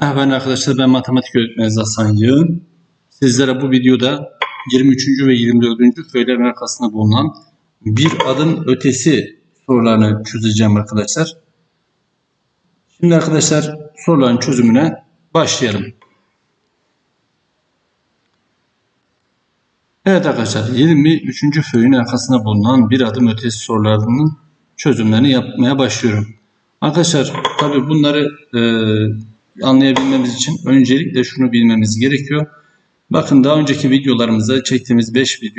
Merhaba arkadaşlar ben matematik öğretmeni Hasan Yığın. Sizlere bu videoda 23. ve 24. köylerin arkasında bulunan bir adım ötesi sorularını çözeceğim arkadaşlar. Şimdi arkadaşlar soruların çözümüne başlayalım. Evet arkadaşlar 23. köyün arkasında bulunan bir adım ötesi sorularının çözümlerini yapmaya başlıyorum. Arkadaşlar tabi bunları e, anlayabilmemiz için öncelikle şunu bilmemiz gerekiyor. Bakın daha önceki videolarımızda çektiğimiz 5 video